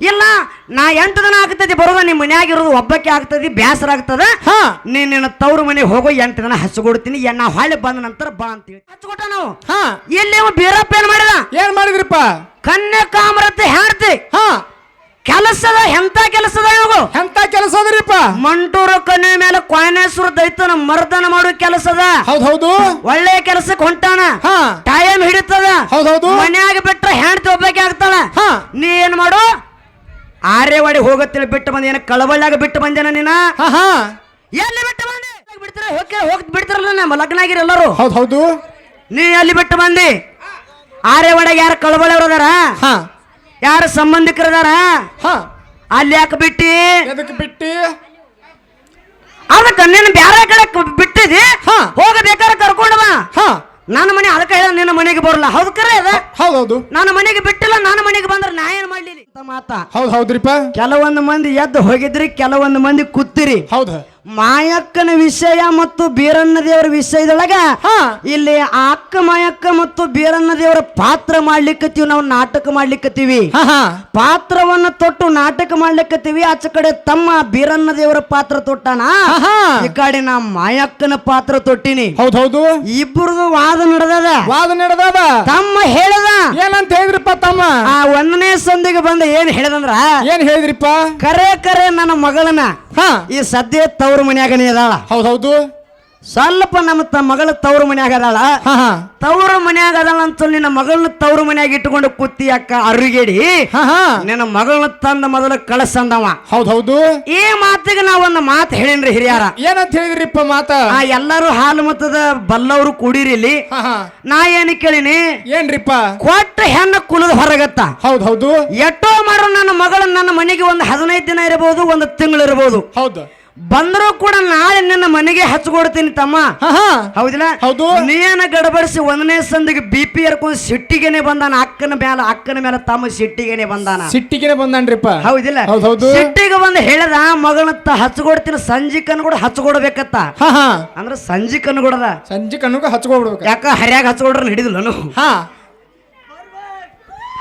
ಇಲ್ಲ ನಾ ಎಂಟು ದಿನ ಆಗ್ತದೆ ಬರೋದ ನಿಮ್ಮ ಮನ್ಯಾಗ ಇರೋದು ಒಬ್ಬಕ್ಕೆ ಆಗ್ತದೆ ಬೇಸರ ಆಗ್ತದ. ಹಾ. ನೀ ನಿನ್ನ ತವ್ರ ಮನೆಗೆ ಹೋಗೋ ಎಂಟು ದಿನ ಹಚ್ಕೊಡ್ತೀನಿ ನಾ ಹೊಳೆ ಬಂದ ನಂತರ ಬಾ ಅಂತೇಳಿ ಹಚ್ಕೊಟ್ಟ ನಾವು. ಹಾ. ಇಲ್ಲಿ ಬೀರಪ್ಪ ಏನ್ ಮಾಡಿದ ಏನ್ ಮಾಡಿದ್ರಿಪ್ಪ? ಕನ್ಯಾ ಕಾಮರತೆ ಹೇಳ್ತಿ ಹಾ. ಕೆಲಸದ ಎಂತ ಕೆಲಸದ ಇವಾಗ? ಎಂತ ಕೆಲಸ ಅದ್ರಿಪ್ಪ? ಮಂಟೂರು ಕನ್ಯೆ ಮೇಲೆ ಕ್ವಾನೇಶ್ವರ ದೈತನ ಮರ್ದನ ಮಾಡೋ ಕೆಲಸದ. ಹೌದೌದು ಹೌದು. ಒಳ್ಳೆ ಕೆಲಸಕ್ಕೆ ಹೊಂಟಾನ. ಹಾ. ಟೈಮ್ ಹಿಡಿತದ. ಹೌದೌದು ಹೌದು. ಮನ್ಯಾಗ ಬಿಟ್ರೆ ಹೆಂಡತಿ ಒಬ್ಬಾಕಿ ಆಗ್ತಾಳ. ಹಾ. ನೀ ಏನ್ ಮಾಡು? ಆರ್ಯವಾಡಿ ಹೋಗತ್ತಿಲ್ಲ ಬಿಟ್ಟು ಬಂದ ಏನ ಕಳವಳ್ಳಿಯಾಗ ಬಿಟ್ಟು ಬಂದೇನ ನೀನ? ಎಲ್ಲಿ ಬಿಟ್ಟು ಬಂದೆ? ಬಿಡ್ತೀರ? ಹೋಗಿ ಹೋಗಿ ಬಿಡ್ತಾರಲ್ಲ ನಮ್ಮ ಲಗ್ನ ಆಗಿರ ಎಲ್ಲರೂ. ಹೌದ್ ಹೌದು. ನೀ ಎಲ್ಲಿ ಬಿಟ್ಟು ಬಂದಿ? ಆರ್ಯವಾಡ ಯಾರು ಕಳವಳ್ಳಿ ಅದಾರ? ಹಾ. ಯಾರು ಸಂಬಂಧಿಕರದಾರ? ಹಾ. ಅಲ್ಲಿ ಯಾಕೆ ಬಿಟ್ಟಿ? ಎದಕ್ಕೆ ಬಿಟ್ಟಿ? ಅದಕ್ಕೆ ನೀನು ಬ್ಯಾರೆ ಕಡೆ ಬಿಟ್ಟಿದಿ. ಹೋಗಬೇಕಾದ್ರೆ ಕರ್ಕೊಂಡು ಬಾ. ಹಾ. ನನ್ನ ಮನೆ ಅದಕ್ಕೆ ಹೇಳ ನಿನ್ನ ಮನೆಗೆ ಬರಲ್ಲ. ಹೌದು ಕರೆ ಅದ? ಹೌದೌದು. ಹೌದು ನನ್ನ ಮನೆಗೆ ಬಿಟ್ಟಿಲ್ಲ ನನ್ನ ಮನೆಗೆ ಬಂದ್ರೆ ನಾ ಏನ್ ಮಾಡ್ಲಿ ಅಂತ ಮಾತಾ ಹೌದ್ ಹೌದ್ರಿಪ್ಪ. ಕೆಲವೊಂದು ಮಂದಿ ಎದ್ದು ಹೋಗಿದ್ರಿ ಕೆಲವೊಂದು ಮಂದಿ ಕೂತಿರಿ. ಹೌದ್. ಮಾಯಕ್ಕನ ವಿಷಯ ಮತ್ತು ಬೀರಣ್ಣ ದೇವರ ವಿಷಯದೊಳಗ ಇಲ್ಲಿ ಅಕ್ಕ ಮಾಯಕ್ಕ ಮತ್ತು ಬೀರಣ್ಣ ದೇವರ ಪಾತ್ರ ಮಾಡ್ಲಿಕ್ಕತ್ತೀವಿ ನಾವು ನಾಟಕ ಮಾಡ್ಲಿಕ್ಕತ್ತೀವಿ. ಪಾತ್ರವನ್ನ ತೊಟ್ಟು ನಾಟಕ ಮಾಡ್ಲಿಕ್ಕತ್ತೀವಿ. ಆಚ ಕಡೆ ತಮ್ಮ ಬೀರಣ್ಣ ದೇವರ ಪಾತ್ರ ತೊಟ್ಟಾನ ಈ ಕಡೆ ನಾ ಮಾಯಕ್ಕನ ಪಾತ್ರ ತೊಟ್ಟಿನಿ. ಹೌದೌದು ಹೌದು. ಇಬ್ಬರದು ವಾದ ನಡೆದದ. ವಾದ ನಡೆದದ. ತಮ್ಮ ಹೇಳದ. ಏನಂತ ಹೇಳಿದ್ರಿಪ್ಪ ತಮ್ಮ? ಆ ಒಂದನೇ ಸಂದಿಗೆ ಬಂದ ಏನ್ ಹೇಳದಂದ್ರ ಏನ್ ಹೇಳಿದ್ರಿಪ್ಪ? ಕರೆ ಕರೆ ನನ್ನ ಮಗಳನ್ನ. ಹಾ. ಈ ಸದ್ಯ ತವ್ರ ಮನ್ಯಾಗನೇ ಅದಾಳ. ಹೌದೌದು ಹೌದು. ಸ್ವಲ್ಪ ನಮ್ಮ ತ ಮಗಳ ತವರು ಮನ್ಯಾಗ ಅದಾಳ. ತವರು ಮನ್ಯಾಗ ಅದಾಳ ಅಂತ ನಿನ್ನ ಮಗಳನ್ನ ತವರು ಮನ್ಯಾಗ ಇಟ್ಟುಕೊಂಡು ಕುತ್ತಿ ಅಕ್ಕ ಅರುಗೇಡಿ. ನಿನ್ನ ಮಗಳನ್ನ ತಂದ ಮೊದಲು ಕಳಸಂದವ. ಹೌದ್ ಹೌದು. ಈ ಮಾತಿಗೆ ನಾ ಒಂದು ಮಾತು ಹೇಳಿನ್ರಿ ಹಿರಿಯಾರ. ಏನಂತ ಹೇಳಿದ್ರಿಪ್ಪ ಮಾತ? ಎಲ್ಲರೂ ಹಾಲು ಮತದ ಬಲ್ಲವರು ಕೂಡಿರಿ ಇಲ್ಲಿ. ನಾ ಏನು ಕೇಳಿನಿ? ಏನ್ರಿಪ್ಪ? ಕೊಟ್ಟ ಹೆಣ್ಣು ಕುಲದ ಹೊರಗತ್ತ. ಹೌದ್ ಹೌದು. ಎಷ್ಟೋ ಮಾಡೋ ನನ್ನ ಮಗಳ ನನ್ನ ಮನೆಗೆ ಒಂದು ಹದಿನೈದು ದಿನ ಇರಬಹುದು ಒಂದು ತಿಂಗಳು ಇರಬಹುದು. ಹೌದು. ಬಂದರೂ ಕೂಡ ನಾಳೆ ನಿನ್ನ ಮನೆಗೆ ಹಚ್ಕೊಡ್ತೀನಿ ತಮ್ಮ. ಹೌದಿಲ್ಲ? ಹೌದು. ನೀನ ಗಡಬಡಿಸಿ ಒಂದನೇ ಸಂದಿಗೆ ಬಿ ಪಿ ಎರ್ಕೊಂಡು ಸಿಟ್ಟಿಗೆನೆ ಬಂದಾನ ಅಕ್ಕನ ಮೇಲೆ ಅಕ್ಕನ ಮೇಲೆ ತಮ್ಮ ಸಿಟ್ಟಿಗೆನೆ ಬಂದಾನ. ಸಿಟ್ಟಿಗೆನೆ ಬಂದಾನ್ರಿಪ್ಪ. ಹೌದಿಲ್ಲ? ಹೌದ್ ಹೌದು. ಸಿಟ್ಟಿಗೆ ಬಂದು ಹೇಳದ ಮಗಳತ್ತ ಹಚ್ಕೊಡ್ತೀನಿ ಸಂಜಿಕನ್ ಕೂಡ ಹಚ್ಕೊಡ್ಬೇಕತ್ತ. ಅಂದ್ರೆ ಸಂಜಿಕನ್ ಕೊಡದ. ಸಂಜೆ ಕೂಡ ಹಚ್ಕೊಬಿಡ್ಬೇಕ ಯಾಕ ಹರ್ಯಾಗ ಹಚ್ಕೊಡ್ರ ಹಿಡಿದಿಲ್ಲ ಹಾ.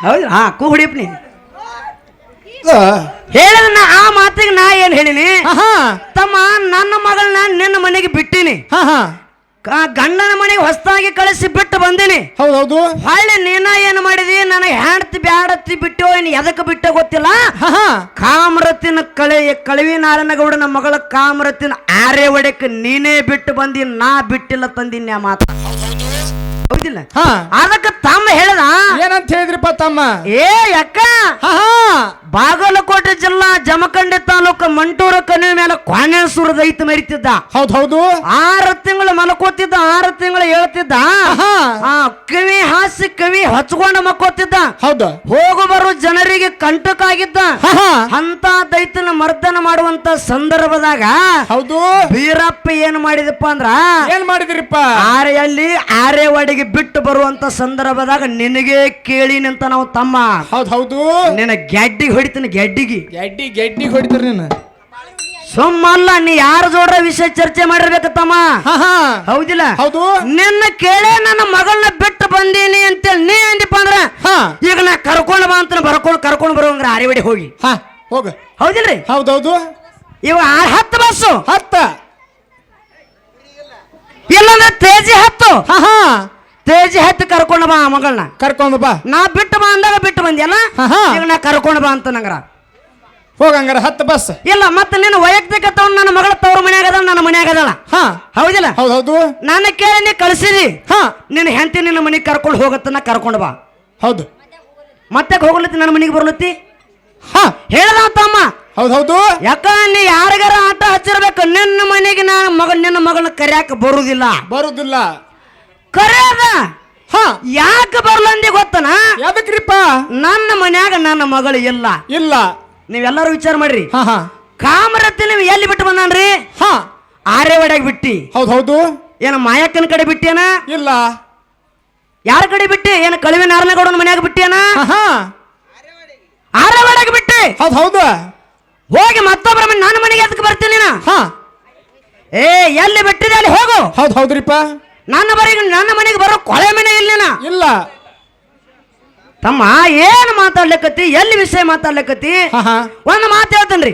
ಹೌದು ಹಾ ಕೂ ಹೊಡಿಯಪ್ಪ ನೀ ಹೇಳಿದ ನಾ ಆ ಮಾತಿಗೆ ನಾ ಏನ್ ಹೇಳಿನಿ? ಹಾ ಹಾ ತಮ್ಮ ನನ್ನ ಮಗಳನ್ನ ನಿನ್ನ ಮನೆಗೆ ಬಿಟ್ಟಿನಿ. ಹಾ ಹಾ ಕ- ಗಂಡನ ಮನೆಗೆ ಹೊಸದಾಗಿ ಕಳಿಸಿ ಬಿಟ್ಟು ಬಂದಿನಿ. ಹೌದೌದು. ಹಳ್ಳಿ ನೀನ ಏನ್ ಮಾಡಿದಿ? ನನಗೆ ಹೆಂಡತಿ ಬ್ಯಾಡತ್ತಿ ಬಿಟ್ಟು ಏನ್ ಎದಕ್ಕೆ ಬಿಟ್ಟ ಗೊತ್ತಿಲ್ಲ? ಹಾ ಹಾ ಕಾಮರತಿನ ಕಳೆ ಕಳವಿ ನಾರಾಯಣಗೌಡನ ಮಗಳ ಕಾಮರತಿನ ಆರೆ ಒಡೆಕ್ ನೀನೇ ಬಿಟ್ಟು ಬಂದಿ ನಾ ಬಿಟ್ಟಿಲ್ಲ ತಂದಿನಿ ಆ ಮಾತ. ಹೌದಿಲ್ಲ? ಹಾ. ಅದಕ್ಕೆ ತಮ್ಮ ಹೇಳದ? ಏನಂತ ಹೇಳಿದ್ರಿಪ್ಪ ತಮ್ಮ? ಏ ಅಕ್ಕ ಬಾಗಲಕೋಟೆ ಜಿಲ್ಲಾ ಜಮಖಂಡಿ ತಾಲೂಕು ಮಂಟೂರ ಕಣಿವೆ ಮೇಲೆ ಕ್ವಾನೇಶ್ವರ ದೈತ ಮರಿತಿದ್ದ. ಹೌದ್ ಹೌದು. ಆರು ತಿಂಗಳು ಮಲ್ಕೋತಿದ್ದ ಆರು ತಿಂಗಳು ಹೇಳ್ತಿದ್ದ. ಕವಿ ಹಾಸಿ ಕವಿ ಹಚ್ಕೊಂಡು ಮಕ್ಕೋತಿದ್ದ ಹೌದು. ಹೋಗು ಬರೋ ಜನರಿಗೆ ಕಂಟಕ ಆಗಿದ್ದ ಅಂತ ದೈತನ ಮರ್ದನ ಮಾಡುವಂತ ಸಂದರ್ಭದಾಗ ಹೌದು. ವೀರಪ್ಪ ಏನ್ ಮಾಡಿದಪ್ಪ ಅಂದ್ರ ಏನ್ ಮಾಡಿದ್ರಿಪ್ಪ? ಆರೆಯಲ್ಲಿ ಆರೆವಾಡಿಗೆ ಬಿಟ್ಟು ಬರುವಂತ ಸಂದರ್ಭದಾಗ ನಿನಗೆ ಕೇಳಿನಂತ ನಾವು ತಮ್ಮ. ಹೌದ್ ಹೌದು. ನಿನ್ನ ಗೆಡ್ಡಿಗೆ ಹೊಡಿತೀನಿ ಗೆಡ್ಡಿಗೆ. ಗೆಡ್ಡಿ ಗೆಡ್ಡಿ ಹೊಡಿತಾರ ನೀನು. ಸುಮ್ಮಲ್ಲ ನೀ ಯಾರ ಜೋಡ ವಿಷಯ ಚರ್ಚೆ ಮಾಡಿರ್ಬೇಕು ತಮ್ಮ? ಹೌದಿಲ್ಲ? ಹೌದು. ನಿನ್ನ ಕೇಳೇ ನನ್ನ ಮಗಳನ್ನ ಬಿಟ್ಟು ಬಂದೀನಿ ಅಂತೇಳಿ ನೀ ಅಂದಿಪ್ಪ ಅಂದ್ರ? ಈಗ ನಾ ಕರ್ಕೊಂಡು ಬಾ ಅಂತ ಬರ್ಕೊಂಡು ಕರ್ಕೊಂಡು ಬರುವಂಗ್ರ ಅರಿವಡಿ ಹೋಗಿ. ಹಾ ಹೋಗ. ಹೌದಿಲ್ರಿ? ಹೌದೌದು. ಇವ ಆರ್ ಹತ್ತು ಬಸ್ಸು. ಹತ್ತ. ಇಲ್ಲಂದ್ರೆ ತೇಜಿ ಹತ್ತು. ಹಾ. ತೇಜಿ ಹತ್ತಿ ಕರ್ಕೊಂಡು ಬಾ ಮಗಳನ್ನ. ಕರ್ಕೊಂಡು ಬಾ. ನಾ ಬಿಟ್ಟು ಬಾ ಅಂದಾಗ ಬಿಟ್ಟು ಬಂದ್ಯಲ್ಲ. ಈಗ ನಾ ಕರ್ಕೊಂಡು ಬಾ ಅಂತ ನಂಗ್ರ. ಹೋಗಂಗಾರ ಹತ್ತು ಬಸ್. ಇಲ್ಲ ಮತ್ತೆ ನಿನ್ನ ವೈಯಕ್ತಿಕ ತಗೊಂಡು ನನ್ನ ಮಗಳ ತವ್ರ ಮನ್ಯಾಗ ಅದ ನನ್ನ ಮನ್ಯಾಗ ಅದಾಳ. ಹಾ. ಹೌದಿಲ್ಲ? ಹೌದೌದು ನಾನು ಕೇಳಿ ನೀ ಕಳ್ಸಿದಿ ಹ. ನಿನ್ನ ಹೆಂಡತಿ ನಿನ್ನ ಮನೆಗೆ ಕರ್ಕೊಂಡು ಹೋಗತ್ತ ನಾ ಕರ್ಕೊಂಡು ಬಾ. ಹೌದು. ಮತ್ತೆ ಹೋಗ್ಲತ್ತಿ ನನ್ನ ಮನೆಗೆ ಬರ್ಲತ್ತಿ? ಹ. ಹೇಳ್ದ ತಮ್ಮ ಹೌದೌದು ಯಾಕ ನೀ ಯಾರಿಗಾರ ಆಟ ಹಚ್ಚಿರ್ಬೇಕು? ನಿನ್ನ ಮನೆಗೆ ನಾನು ಮಗ ನಿನ್ನ ಮಗಳನ್ನ ಕರ್ಯಾಕ ಬರುದಿಲ್ಲ. ಬರುದಿಲ್ಲ. ಕರೆಯದ ಹಾ. ಯಾಕೆ ಬರ್ಲಂದಿ ಗೊತ್ತನ? ಯಾದಕ್ರಿಪ್ಪ ನನ್ನ ಮನ್ಯಾಗ ನನ್ನ ಮಗಳು ಇಲ್ಲ. ಇಲ್ಲ. ನೀವೆಲ್ಲರೂ ವಿಚಾರ ಮಾಡ್ರಿ. ಹಾ ಹಾ. ಕಾಮರತ್ತಿ ನೀವು ಎಲ್ಲಿ ಬಿಟ್ಟು ಬಂದಾನ್ರಿ? ಹಾ. ಆರ್ಯವಾಡ್ಯಾಗ ಬಿಟ್ಟಿ. ಹೌದು ಹೌದು. ಏನ ಮಾಯಕ್ಕನ ಕಡೆ ಬಿಟ್ಟೇನ? ಇಲ್ಲ. ಯಾರ ಕಡೆ ಬಿಟ್ಟಿ? ಏನ ಕಳಿವೆ ನಾರಾಯಣಗೌಡನ ಮನ್ಯಾಗ ಬಿಟ್ಟೇನ? ಹಾ ಆರ್ಯವಾಡ್ಯಾಗ ಬಿಟ್ಟಿ. ಹೌದು ಹೌದು. ಹೋಗಿ ಮತ್ತೊಬ್ಬರ ಮನೆ ನನ್ನ ಮನೆಗೆ ಅದಕ್ಕೆ ಬರ್ತೀನಿ ನೀನು? ಹಾ. ಏ ಎಲ್ಲಿ ಬಿಟ್ಟಿದೆ ಅಲ್ಲಿ ಹೋಗು. ಹೌದು ಹೌದ್ರಿಪ್ಪ. ನನ್ನ ಬರೀ ನನ್ನ ಮನೆಗೆ ಬರೋ ಕೊಳೆ ಮನೆ ಇಲ್ಲ ನೀನು. ಇಲ್ಲ. ತಮ್ಮ ಏನು ಮಾತಾಡ್ಲಿಕತ್ತಿ ಎಲ್ಲಿ ವಿಷಯ ಹಾ ಒಂದು ಮಾತು ಹೇಳ್ತೇನ್ರಿ.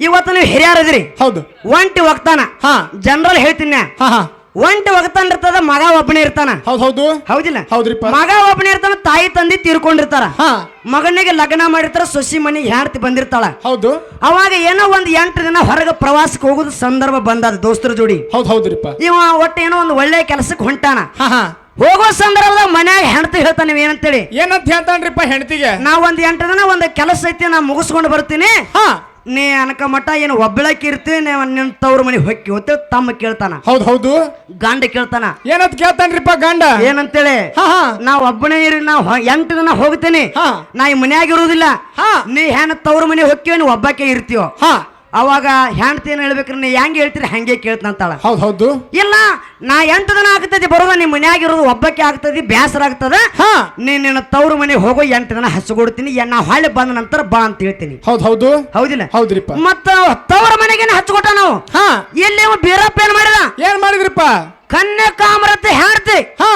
ಇವತ್ತು ನೀವು ಹಿರಿಯರದ್ರಿ ಹೌದು. ಒಂಟಿ ಹೋಗ್ತಾನ ಹಾ. ಜನರಲ್ ಹೇಳ್ತೀನಿ. ಹಾ ಹಾ. ಒಂಟಿ ಒಗತನ್ ಇರ್ತದ ಮಗ ಒಬ್ಬನೇ ಇರ್ತಾನ. ಹೌದು ಹೌದು. ಹೌದಿಲ್ಲ? ಹೌದ್ರಿಪ್ಪ. ಮಗ ಒಬ್ಬನೇ ಇರ್ತಾನ ತಾಯಿ ತಂದೆ ತೀರ್ಕೊಂಡಿರ್ತಾರ. ಹಾ. ಮಗನಿಗೆ ಲಗ್ನ ಮಾಡಿರ್ತಾರ ಸೊಸಿ ಮನೆಗೆ ಹೆಂಡತಿ ಬಂದಿರ್ತಾಳ. ಹೌದು. ಅವಾಗ ಏನೋ ಒಂದ್ ಎಂಟು ದಿನ ಹೊರಗೆ ಪ್ರವಾಸಕ್ಕೆ ಹೋಗೋದು ಸಂದರ್ಭ ಬಂದದ ದೋಸ್ತರ ಜೋಡಿ. ಹೌದು ಹೌದ್ರಿಪ್ಪ. ಇವ ಒಟ್ಟು ಏನೋ ಒಂದು ಒಳ್ಳೆ ಕೆಲಸಕ್ಕೆ ಹೊಂಟಾನ. ಹಾ ಹಾ. ಹೋಗೋ ಸಂದರ್ಭದಾಗ ಮನ್ಯಾಗ ಹೆಂಡತಿ ಹೇಳ್ತಾನೆ ನೀವ್ ಏನಂತೇಳಿ. ಏನಂತ ಹೇಳ್ತಾನ್ರಿಪ್ಪ ಹೆಂಡತಿಗೆ? ನಾ ಒಂದ್ ಎಂಟು ದಿನ ಒಂದು ಕೆಲಸ ಐತಿ ನಾ ಮುಗಿಸ್ಕೊಂಡು ಬರ್ತೀನಿ. ಹಾ. ನೀ ಅನಕ ಮಠ ಏನು ಒಬ್ಬಳಕ್ಕೆ ನೀವು ನಿನ್ ತವ್ರ ಮನೆ ಹೊಕ್ಕಿ ಅಂತ ತಮ್ಮ ಕೇಳ್ತಾನ. ಹೌದು ಹೌದು. ಗಂಡ ಕೇಳ್ತಾನ. ಏನಂತ ಕೇಳ್ತಾನ್ರಿಪ್ಪ ಗಂಡ? ಏನಂತೇಳಿ? ಹಾ ಹಾ. ನಾ ಒಬ್ಬನೇ ಇರಿ ನಾ ಎಂಟು ದಿನ ಹೋಗ್ತೇನೆ. ಹಾ. ನಾ ಈ ಮನ್ಯಾಗ ಇರುವುದಿಲ್ಲ ಹಾ. ನೀ ಹೆಣ ತವ್ರ ಮನೆ ಹೊಕ್ಕಿ ನೀವು ಒಬ್ಬಕ್ಕೆ ಇರ್ತೀವೋ ಹಾ. ಅವಾಗ ಹೆಣ್ತಿ ಏನ್ ಹೇಳ್ಬೇಕ್ರಿ ನೀ ಹೆಂಗೆ ಹೇಳ್ತೀರಿ ಹಂಗೆ ಕೇಳ್ತಾಳ ಹೌದು ಹೌದು. ಇಲ್ಲ ನಾ ಎಂಟು ದಿನ ಆಗ್ತದೆ ಬರೋದ ನಿಮ್ಮ ಮನ್ಯಾಗ ಇರೋದು ಒಬ್ಬಕ್ಕೆ ಆಗ್ತದೆ ಬೇಸರ ಆಗ್ತದ. ಹಾ. ನೀ ನಿನ್ನ ತವ್ರ ಮನೆಗೆ ಹೋಗೋ ಎಂಟು ದಿನ ಹಚ್ಕೊಡ್ತೀನಿ ಎ- ನಾ ಹಳ್ಳಿ ಬಂದ ನಂತರ ಬಾ ಅಂತ ಹೇಳ್ತೀನಿ. ಹೌದು ಹೌದು. ಹೌದಿಲ್ಲ? ಹೌದ್ರಿಪ್ಪ. ಮತ್ತ ತವ್ರ ಮನೆಗೇನೆ ಹಚ್ಕೊಟ್ಟ ನಾವು? ಹಾ. ಇಲ್ಲಿ ಬೀರಪ್ಪ ಏನ್ ಮಾಡಿದ? ಏನ್ ಮಾಡಿದ್ರಿಪ್ಪ? ಕನ್ಯಾ ಕಾಮರತೆ ಹೆಣ್ತಿ ಹಾ.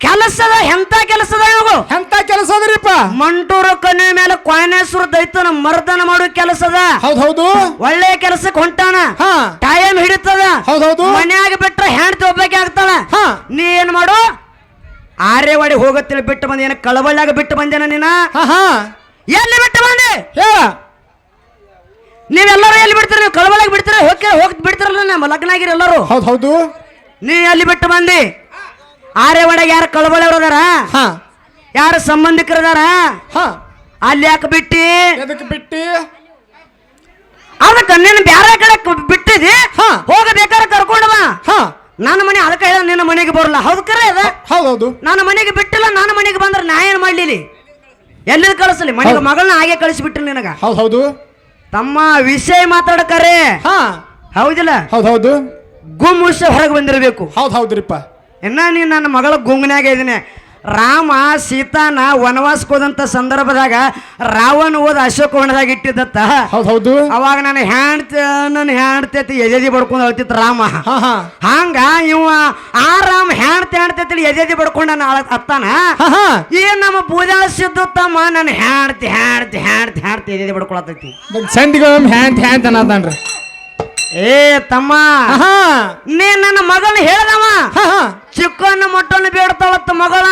ಕೆಲಸದ ಎಂತ ಕೆಲಸದ ಇವು ಎಂತ ಕೆಲಸ ಅದ್ರಿಪ್ಪ? ಮಂಟೂರ ಕೊನೆ ಮೇಲೆ ಕೊಯನೇಶ್ವರ ದೈತನ ಮರ್ದನ ಮಾಡೋ ಕೆಲಸದ. ಹೌದು ಹೌದು ಒಳ್ಳೆ ಕೆಲಸಕ್ಕೆ ಹೊಂಟಾನ. ಹಾ. ಟೈಮ್ ಹಿಡಿತದ. ಹೌದು ಹೌದು ಮನ್ಯಾಗ ಬಿಟ್ರೆ ಹೆಂಡ್ತಿ ಒಬ್ಬಾಕಿ ಆಗ್ತಾಳ. ಹಾ. ನೀ ಏನ್ ಮಾಡು? ಆರ್ಯವಾಡಿ ಹೋಗತ್ತಿಲ್ಲ ಬಿಟ್ಟು ಬಂದೇನ ಕಳವಳ್ಳಾಗ ಬಿಟ್ಟು ಬಂದೇನ ನೀನ? ಎಲ್ಲಿ ಬಿಟ್ಟು ಬಂದೆ? ನೀವೆಲ್ಲರೂ ಎಲ್ಲಿ ಬಿಡ್ತೀರ? ನೀವು ಕಳವಳಿಗೆ ಬಿಡ್ತೀರ? ಹೋಗಿ ಹೋಗಿ ಬಿಡ್ತಿರಲ್ಲ ನಮ್ಮ ಲಗ್ನ ಆಗಿರಿ ಎಲ್ಲರೂ? ಹೌದು ಹೌದು ನೀ ಎಲ್ಲಿ ಬಿಟ್ಟು ಬಂದಿ? ಆರ್ಯವಾಡಾಗ ಯಾರು ಯಾರ ಅದಾರ ಹಾ. ಯಾರು ಸಂಬಂಧಿಕರದಾರ? ಹಾ. ಅಲ್ಲಿ ಯಾಕೆ ಬಿಟ್ಟಿ? ಎದಕ್ಕೆ ಬಿಟ್ಟಿ? ಅದಕ್ಕೆ ನಿನ್ನ ಬ್ಯಾರೆ ಕಡೆ ಬಿಟ್ಟಿದಿ? ಹಾ. ಹೋಗಬೇಕಾದ್ರೆ ಕರ್ಕೊಂಡು ಬಾ. ಹಾ. ನನ್ನ ಮನೆ ಅದಕ್ಕೆ ಹೇಳ ನಿನ್ನ ಮನೆಗೆ ಬರಲ್ಲ. ಹೌದು ಕರೆ ಅದ? ಹೌದು ಹೌದು ನನ್ನ ಮನೆಗೆ ಬಿಟ್ಟಿಲ್ಲ ನನ್ನ ಮನೆಗೆ ಬಂದ್ರೆ ನಾ ಏನು ಮಾಡ್ಲಿಲಿ? ಎಲ್ಲಿ ಕಳಿಸಲಿ? ಮನೆಗೆ ಮಗಳನ್ನ ಹಾಗೆ ಕಳಿಸಿಬಿಟ್ರಿ ನಿನಗ. ಹೌದು ಹೌದು ತಮ್ಮ ವಿಷಯ ಮಾತಾಡಕರೆ ಹಾ. ಹೌದಿಲ್ಲ? ಹೌದು ಹೌದು ಗುಮ್ ವಿಷಯ ಹೊರಗೆ ಬಂದಿರಬೇಕು. ಹೌದು ಹೌದ್ರಿಪ್ಪ ಇನ್ನ ನೀನು ನನ್ನ ಮಗಳ ಗುಂಗ್ನಾಗ ಇದ್ದೀನಿ ರಾಮ ಸೀತಾನ ವನವಾಸಕ್ಕೋದಂಥ ಸಂದರ್ಭದಾಗ ರಾವಣ ಓದ್ ಅಶೋಕ ವರ್ಣದಾಗ ಇಟ್ಟಿದ್ದತ್ತ. ಹೌದು ಅವಾಗ ನನ್ನ ಹ್ಯಾಂಡ್ತ ನನ್ನ ಹ್ಯಾಂಡ್ತೈತಿ ಎದೆದಿ ಬಡ್ಕೊಂಡು ಅಳ್ತಿತ್ತು ರಾಮ. ಹಂಗ ಇವ ಆ ರಾಮ ಹ್ಯಾಂಡ್ತ ಹ್ಯಾಂಡ್ತೈತಿ ಎದೆದಿ ಬಡ್ಕೊಂಡು ಅಳ ಅತ್ತಾನ. ಏನ್ ನಮ್ಮ ಪೂಜಾ ಸಿದ್ದು ತಮ್ಮ ನನ್ನ ಹ್ಯಾಂಡ್ತಿ ಹ್ಯಾಂಡ್ತಿ ಹ್ಯಾಂಡ್ತಿ ಹ್ಯಾಂಡ್ತಿ ಎದೆದಿ ಬಡ್ಕೊಳತೈತಿ ಹ್ಯಾಂಡ್ ಹ್ಯಾಂಡ್ ಅನ್ನತಾನ್ರಿ ಏ ತಮ್ಮ ನೀ ನನ್ನ ಮಗನ ಹೇಳ್ದವ? ಚಿಕ್ಕನ ಚಿಕ್ಕನ್ನ ಮೊಟ್ಟನ್ನು ಬೇಡ್ತಾಳತ್ತ ಮಗಳ?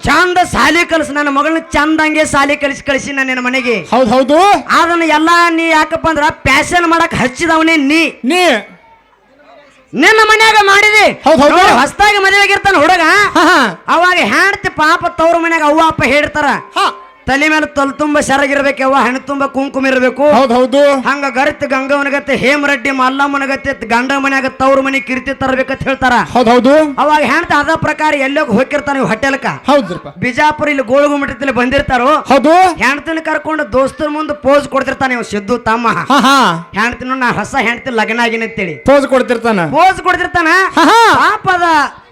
ಚಂದ ಸಾಲಿ ಕಲಿಸಿ ನನ್ನ ಮಗಳನ್ನ ಚಂದಂಗೆ ಸಾಲಿ ಕಲಿಸಿ ಕಳಿಸಿ ನಾನು ನಿನ್ನ ಮನೆಗೆ. ಹೌದು ಹೌದು. ಅದನ್ನ ಎಲ್ಲಾ ನೀ ಯಾಕಪ್ಪ ಅಂದ್ರ ಪ್ಯಾಶನ್ ಮಾಡಕ್ ಹಚ್ಚಿದವನೇ ನೀ. ನೀ. ನಿನ್ನ ಮನ್ಯಾಗ ಮಾಡಿದಿ. ಹೊಸದಾಗಿ ಮದುವೆಗಿರ್ತಾನ ಹುಡುಗ. ಅವಾಗ ಹೇಳ್ತಿ ಪಾಪ ತವ್ರ ಮನ್ಯಾಗ ಅವ್ವ ಅಪ್ಪ ಹೇಳಿರ್ತಾರ. ಹಾ. ತಲೆ ಮೇಲೆ ತೊಲ್ ತುಂಬ ಸೆರಗಿರ್ಬೇಕು ಹೆಣ್ ಹಣ್ಣು ತುಂಬ ಕುಂಕುಮ ಇರಬೇಕು. ಹೌದು ಹೌದು. ಹಂಗ ಗರಿತ್ ಗಂಗವನಗತ್ತೆ ಹೇಮರೆಡ್ಡಿ ಮಲ್ಲಮ್ಮನಗತ್ತೆ ಗಂಡ ಮನ್ಯಾಗ ತವ್ರ ಮನೆ ಕೀರ್ತಿ ತರಬೇಕಂತ ಹೇಳ್ತಾರ. ಹೌದು ಹೌದು. ಅವಾಗ ಹೆಣ್ತ ಅದ ಪ್ರಕಾರ ಎಲ್ಲೋಗ ಹೋಗಿರ್ತಾನ ಇವ್ ಹೋಟೆಲ್ಕ ಹೌದು ಬಿಜಾಪುರ ಇಲ್ಲಿ ಗೋಳುಗುಮಟದಲ್ಲಿ ಬಂದಿರ್ತಾರೋ ಹೌದು. ಹೆಣ್ತನ ಕರ್ಕೊಂಡು ದೋಸ್ತರ ಮುಂದೆ ಪೋಸ್ ಕೊಡ್ತಿರ್ತಾನೆ ಸಿದ್ದು ತಮ್ಮ. ಹೆಣ್ತಿನ ನಾ ಹೊಸ ಹೆಣ್ತಿ ಲಗ್ನ ಆಗಿನ ಅಂತೇಳಿ. ಪೋಸ್ ಕೊಡ್ತಿರ್ತಾನ. ಪೋಸ್ ಕೊಡ್ತಿರ್ತಾನ? ಪಾಪದ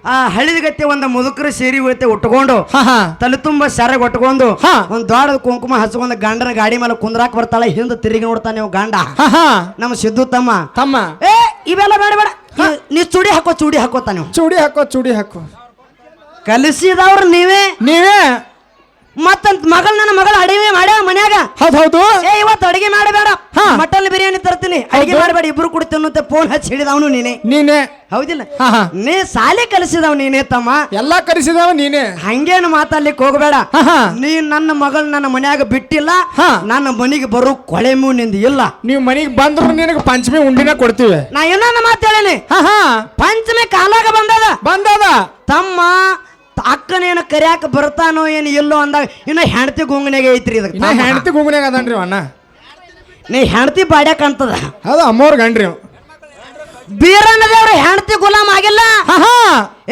ಆ ಹಳಿದಗತ್ತೆ ಒಂದು ಮುದುಕರು ಸೇರಿ ಉಳಿತೆ ಉಟ್ಕೊಂಡು ಹಾ ಹಾ. ತಲೆ ತುಂಬ ಸೆರಗ್ ಉಟ್ಕೊಂಡು ಹಾ. ಒಂದ್ ದೊಡ್ಡ ಕುಂಕುಮ ಹಚ್ಕೊಂಡ್ ಗಂಡನ ಗಾಡಿ ಮೇಲೆ ಕುಂದ್ರಾಕ್ ಬರ್ತಾಳೆ ಹಿಂದೆ ತಿರುಗಿ ನೋಡ್ತಾನೆ ಗಂಡ. ಹಾ ಹಾ. ನಮ್ಮ ಸಿದ್ದು ತಮ್ಮ. ತಮ್ಮ. ಏ ಇವೆಲ್ಲ ಬೇಡ ಬೇಡ. ನೀ- ಚೂಡಿ ಹಾಕೋ ಚೂಡಿ ಹಾಕೋತಾನೆ. ಚೂಡಿ ಹಾಕೋ ಚೂಡಿ ಹಾಕೋ. ಕಲಿಸಿದವ್ರು ನೀವೇ. ನೀವೇ? ಮತ್ತ ಮಗಳ ನನ್ನ ಮಗಳ ಅಡಿಗೆ ಮಾಡ್ಯಾವ ಮನ್ಯಾಗ. ಹೌದು ಹೌದು. ಏ ಇವತ್ತು ಅಡಿಗೆ ಮಾಡಬೇಡ. ಮಟನ್ ಬಿರಿಯಾನಿ ತರ್ತೀನಿ. ಅಡಿಗೆ ಮಾಡಬೇಡ ಇಬ್ರು ಕೂಡ ಅಂತ ಫೋನ್ ಹಚ್ಚಿ ಹಿಡಿದವನು ನೀನೆ. ನೀನೆ. ಹೌದಿಲ್ಲ? ಹಾ ಹಾ. ನೀ ಸಾಲೆ ಕಲಿಸಿದವ್ ನೀನೇ ತಮ್ಮ. ಎಲ್ಲಾ ಕಲಿಸಿದವ ನೀನೆ. ಹಂಗೇನು ಮಾತಾಡ್ಲಿಕ್ಕೆ ಹೋಗಬೇಡ. ನೀ ನನ್ನ ಮಗಳ ನನ್ನ ಮನ್ಯಾಗ ಬಿಟ್ಟಿಲ್ಲ. ಹಾ. ನನ್ನ ಮನೆಗೆ ಬರೋ ಕೊಳೆಮು ನಿಂದ ಇಲ್ಲ. ನೀವು ಮನೆಗೆ ಬಂದ್ರು ನಿನಗೆ ಪಂಚಮಿ ಉಂಡಿನ ಕೊಡ್ತೀವಿ. ನಾ ಏನನ್ನ ಮಾತಾಡೇನಿ ಹೇಳೀನಿ. ಹಾ ಹಾ. ಪಂಚಮಿ ಕಾಲಾಗ ಬಂದದ. ಬಂದದ. ತಮ್ಮ ಅಕ್ಕನೇನು ಕರ್ಯಾಕ ಬರ್ತಾನೋ ಏನು ಇಲ್ಲೋ ಅಂದಾಗ ಇನ್ನು ಹೆಂಡತಿ ಗುಂಗನೆಗೆ ಐತ್ರಿ ಇದಕ್ಕೆ ಹೆಂಡತಿ ಗುಂಗುನ್ಯಾಗ ಅದನ್ರಿ ಅಣ್ಣ. ನೀ ಹೆಂಡತಿ ಬಾಡ್ಯಾಕ ಕಾಣ್ತದ ಅದು ಅಮ್ಮವ್ರ ಗಂಡ್ರಿ ಅವ. ಬೀರಣ್ಣ ದೇವ್ರ ಹೆಂಡತಿ ಗುಲಾಮ್ ಆಗಿಲ್ಲ? ಹಾ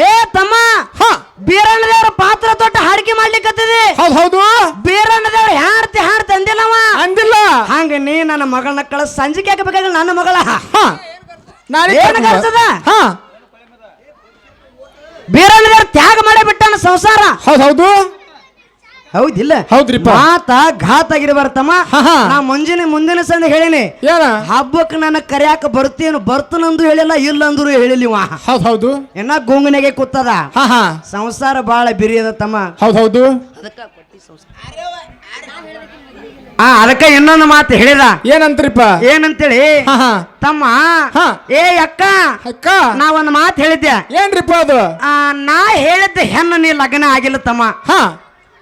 ಏ ತಮ್ಮ ಹಾ. ಬೀರಣ್ಣ ದೇವ್ರ ಪಾತ್ರ ತೊಟ್ಟ ಹಾಡಿಕೆ ಮಾಡ್ಲಿಕ್ಕತ್ತಿದೆ ಹೌದು ಹೌದು. ಬೀರಣ್ಣ ದೇವ್ರ ಹೆಂಡತಿ ಹಾಡ್ತಿ ಅಂದಿಲ್ಲವ? ಅಂದಿಲ್ಲ. ಹಂಗ ನೀ ನನ್ನ ಮಗಳನ್ನ ಕಳ ಸಂಜಿಕೆ ಹಾಕಬೇಕಾಗಿಲ್ಲ ನನ್ನ ಮಗಳ. ಹಾ. ನಾಳೆ ಏನ್. ಕಳ್ಸದ? ಹಾ. ಬೀರಣ್ಣ ತ್ಯಾಗ ಮಾಡೇ ಬಿಟ್ಟಾನ ಸಂಸಾರ. ಹೌದು ಹೌದು ಹೌದಿಲ್ಲ. ಹೌದ್ರಿ ಮಾತ ಘಾತ್ ಆಗಿರ್ಬಾರ್ತಮ್ಮ ಹಾ, ಹಾ. ನಾ ಮುಂಜಿನ ಮುಂದಿನ ಸಂದ ಹೇಳಿನಿ. ಏನ ಹಬ್ಬಕ್ಕೆ ನನ್ನ ಕರೆಯಾಕ ಬರ್ತೀನು ಬರ್ತನಂದು ಹೇಳಿಲ್ಲ ಇಲ್ಲ ಅಂದ್ರು ಹೇಳಿಲ್ಲ ಇವ. ಹೌದು ಹೌದು ಏನ ಗುಂಗನೆಗೆ ಕೂತದ. ಹಾ ಹಾ. ಸಂಸಾರ ಬಾಳ ಬಿರಿಯದ ತಮ್ಮ ಹೌದು ಹೌದು ಅದಕ್ಕ ಕೊಟ್ಟಿ ಆ ಅದಕ್ಕೆ ಇನ್ನೊಂದು ಮಾತು ಹೇಳಿದ. ಏನಂತ್ರಿಪ್ಪ? ಏನಂತೇಳಿ? ತಮ್ಮ ಹಾ. ಏ ಅಕ್ಕ ಅಕ್ಕ. ನಾ ಒಂದ್ ಮಾತು ಹೇಳಿದ್ದೆ. ಏನ್ರಿಪ್ಪ ಅದು? ಆ, ನಾ ಹೇಳಿದ್ದೆ ಹೆಣ್ಣು ನೀ ಲಗ್ನ ಆಗಿಲ್ಲ ತಮ್ಮ. ಹಾ.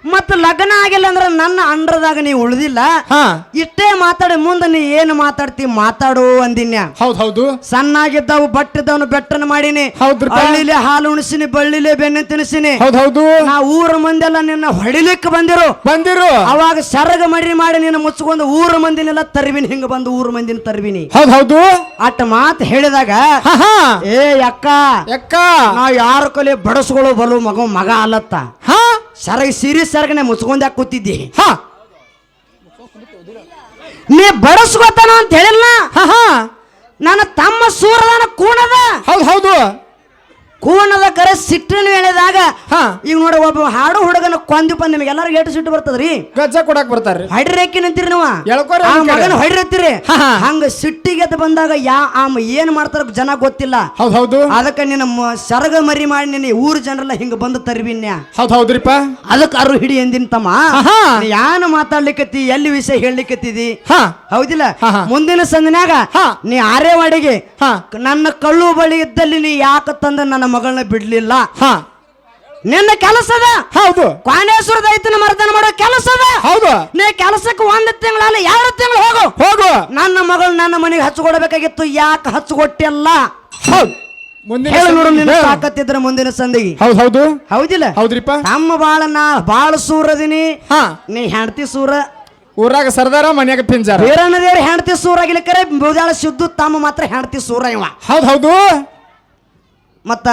ಮತ್ತ ಲಗ್ನ ಆಗಿಲ್ಲ ಅಂದ್ರೆ ನನ್ನ ಅಂಡ್ರದಾಗ ನೀ ಉಳಿದಿಲ್ಲ. ಹಾ. ಇಷ್ಟೇ ಮಾತಾಡಿ ಮುಂದೆ ನೀ ಏನು ಮಾತಾಡ್ತಿ ಮಾತಾಡು ಅಂದಿನ್ಯ. ಹೌದ್ ಹೌದು. ಸಣ್ಣಾಗಿದ್ದವು ಬಟ್ಟಿದ್ದವನು ಬೆಟ್ಟನ ಮಾಡೀನಿ. ಹೌದ್ರಪ್ಪ. ಬಳ್ಳಿಲೆ ಹಾಲು ಉಣಿಸಿನಿ ಬಳ್ಳಿಲೆ ಬೆಣ್ಣೆ ತಿನ್ಸಿನಿ. ಹೌದ್ ಹೌದು. ನಾ ಊರ ಮಂದೆಲ್ಲ ನಿನ್ನ ಹೊಡಿಲಿಕ್ಕೆ ಬಂದಿರು. ಬಂದಿರು. ಅವಾಗ ಸರಗ ಮಡಿ ಮಾಡಿ ನಿನ್ನ ಮುಚ್ಕೊಂಡು ಊರ ಮಂದಿನೆಲ್ಲ ತರ್ವಿನಿ ಹಿಂಗ ಬಂದು ಊರ ಮಂದಿನ ತರ್ವಿನಿ. ಹೌದ್ ಹೌದು. ಅಟ್ ಮಾತು ಹೇಳಿದಾಗ ಹಾ ಹಾ. ಏ ಅಕ್ಕ ಅಕ್ಕ ನಾ ಯಾರ ಕೊಲೆ ಬಡಸ್ಕೊಳ್ಳೋ ಬಲು ಮಗ ಮಗ ಅಲ್ಲತ್ತ. ಹಾ. ಸರಗ ಸಿರಿ ಸರ್ಗನೆ ಮುಚ್ಕೊಂಡ್ಯಾಕ ಕೂತಿದ್ದಿ. ಹಾ. ನೀ ಬಡಸ್ಕೋತಾನ ಅಂತ ಹೇಳಿಲ್ಲ ನನ್ನ ತಮ್ಮ ಸೂರದನ ಕೂಣದ. ಹೌದು ಹೌದು. ಕೂಣದ ಕರೆ ಸಿಟ್ಟಿನ ಹೇಳಿದಾಗ ಹಾ. ಈಗ ನೋಡಿ ಒಬ್ಬ ಹಾಡು ಹುಡುಗನ ಕೊಂದಿಪ್ಪ ನಿಮಗೆ ಎಲ್ಲರಿಗೂ ಏಟು ಸಿಟ್ಟು ಬರ್ತದ್ರಿ. ಗಜ್ಜ ಕೊಡಕ್ ಬರ್ತಾರ್ರಿ. ಹೈಡ್ರೇಕಿ ನಿಂತಿರಿ ನೀವು. ಆ. ಮಗನ. ಹಂಗ ಸಿಟ್ಟಿಗೆ ಬಂದಾಗ ಯಾ ಆಮ ಏನ್ ಮಾಡ್ತಾರ ಜನ ಗೊತ್ತಿಲ್ಲ. ಹೌದ್ ಹೌದು. ಅದಕ್ಕೆ ನಿನ್ನ ಸರಗ ಮರಿ ಮಾಡಿ ನಿನ್ನ ಊರ ಜನರೆಲ್ಲ ಹಿಂಗ ಬಂದು ತರಿವಿನ್ಯ ಹೌದ್ ಹೌದ್ರಿಪ್ಪ. ಅದಕ್ಕೆ ಅರು ಹಿಡಿ ಎಂದಿನ ತಮ್ಮ. ಯಾನ ಮಾತಾಡ್ಲಿಕ್ಕತ್ತಿ ಎಲ್ಲಿ ವಿಷಯ ಹೇಳಲಿಕ್ಕೆತ್ತಿದಿ ಹಾ. ಹೌದಿಲ್ಲ. ಮುಂದಿನ ಸಂದಿನಾಗ ಹಾ. ನೀ ಆರೇವಾಡಿಗೆ ಹಾ. ನನ್ನ ಕಳ್ಳು ಬಳಿ ಇದ್ದಲ್ಲಿ ನೀ ಯಾಕ ತಂದ ನನ್ನ ಮಗಳನ್ನ ಬಿಡ್ಲಿಲ್ಲ. ಹಾ. ನಿನ್ನ ಕೆಲಸದ ಹೌದು. ಕ್ವಾನೇಶ್ವರ ದೈತನ ಮರ್ದನ ಮಾಡೋ ಕೆಲಸದ ಹೌದು. ನೀ ಕೆಲಸಕ್ಕೆ ಒಂದ್ ತಿಂಗಳಲ್ಲ ಎರಡು ತಿಂಗಳು ಹೋಗು. ಹೋಗು. ನನ್ನ ಮಗಳು ನನ್ನ ಮನೆಗೆ ಹಚ್ಕೊಡ್ಬೇಕಾಗಿತ್ತು ಯಾಕೆ ಹಚ್ಕೊಟ್ಟಿಲ್ಲ? ಹೌದ್. ಮುಂದಿನ ಹೇಳು ನೋಡು ಸಂಧಿ ನಿನ್ನ ಹೇಳು. ತಾಕತ್ತಿದ್ರ ಮುಂದಿನ ಸಂದಿಗೆ. ಹೌದ್ ಹೌದು. ಹೌದಿಲ್ಲ? ಹೌದ್ರಿಪ್ಪ. ನಮ್ಮ ಬಾಳ ನಾ ಬಾಳ ಸೂರದಿನಿ. ಹಾ. ನೀ ಹೆಂಡತಿ ಸೂರ. ಊರಾಗ ಸರ್ದಾರ ಮನ್ಯಾಗ ಪಿಂಜಾರ. ವೀರಣ್ಣ ದೇವ್ರ ಹೆಂಡತಿ ಸೂರಾಗಿಲ್ಲ ಕರೆ ಬುದಾಳ ಸಿದ್ದು ತಮ್ಮ ಮಾತ್ರ ಹೆಂಡತಿ ಸೂರ ಇವ. ಹೌದು ಹೌದು. ಮತ್ತ